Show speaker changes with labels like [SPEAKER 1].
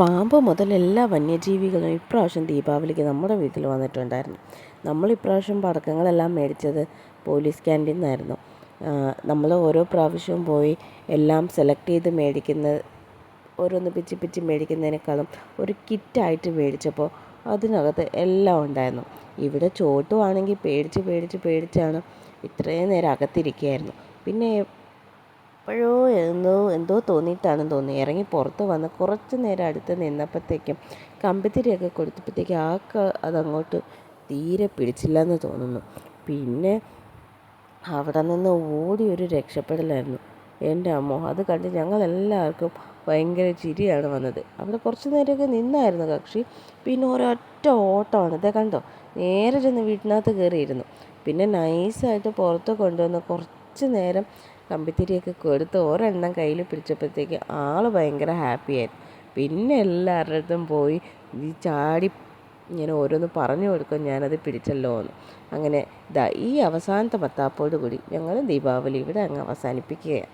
[SPEAKER 1] പാമ്പ് മുതൽ എല്ലാ വന്യജീവികളും ഇപ്രാവശ്യം ദീപാവലിക്ക് നമ്മുടെ വീട്ടിൽ വന്നിട്ടുണ്ടായിരുന്നു. നമ്മൾ ഇപ്രാവശ്യം പടക്കങ്ങളെല്ലാം മേടിച്ചത് പോലീസ് ക്യാന്റീൻ നിന്നായിരുന്നു നമ്മൾ ഓരോ പ്രാവശ്യവും പോയി എല്ലാം സെലക്ട് ചെയ്ത് മേടിക്കുന്ന ഓരോന്ന് പിച്ചി പിച്ചി മേടിക്കുന്നതിനേക്കാളും ഒരു കിറ്റായിട്ട് മേടിച്ചപ്പോൾ അതിനകത്ത് എല്ലാം ഉണ്ടായിരുന്നു. ഇവിടെ ചോട്ടുവാണെങ്കിൽ പേടിച്ച് പേടിച്ച് പേടിച്ചാണ് ഇത്രയും നേരം അകത്തിരിക്കുകയായിരുന്നു. പിന്നെ എപ്പോഴോ എന്തോ എന്തോ തോന്നിയിട്ടാണെന്ന് തോന്നി ഇറങ്ങി പുറത്ത് വന്ന് കുറച്ച് നേരം അടുത്ത് നിന്നപ്പോഴത്തേക്കും കമ്പിത്തിരിയൊക്കെ കൊടുത്തപ്പോഴത്തേക്കും ആൾക്ക് അതങ്ങോട്ട് തീരെ പിടിച്ചില്ല എന്ന് തോന്നുന്നു. പിന്നെ അവിടെ നിന്ന് ഓടി ഒരു രക്ഷപ്പെടലായിരുന്നു എന്റെ അമ്മോ. അത് കണ്ട് ഞങ്ങളെല്ലാവർക്കും ഭയങ്കര ചിരിയാണ് വന്നത്. അവിടെ കുറച്ച് നേരമൊക്കെ നിന്നായിരുന്നു കക്ഷി. പിന്നെ ഒരൊറ്റ ഓട്ടമാണ്. ഇതേ കണ്ടോ? നേരെ ചെന്ന് വീട്ടിനകത്ത് കയറിയിരുന്നു. പിന്നെ നൈസായിട്ട് പുറത്ത് കൊണ്ടുവന്ന് കുറച്ച് നേരം കമ്പിത്തിരിയൊക്കെ കൊടുത്ത് ഒരെണ്ണം കയ്യിൽ പിടിച്ചപ്പോഴത്തേക്ക് ആൾ ഭയങ്കര ഹാപ്പിയായിരുന്നു പിന്നെ എല്ലാവരുടെ അടുത്തും പോയി ഈ ചാടി ഇങ്ങനെ ഓരോന്ന് പറഞ്ഞു കൊടുക്കും ഞാനത് പിടിച്ചല്ലോ എന്ന്. അങ്ങനെ ഇതാ ഈ അവസാനത്തെ പത്താപ്പോട് കൂടി ഞങ്ങൾ ദീപാവലി ഇവിടെ അങ്ങ് അവസാനിപ്പിക്കുകയാണ്.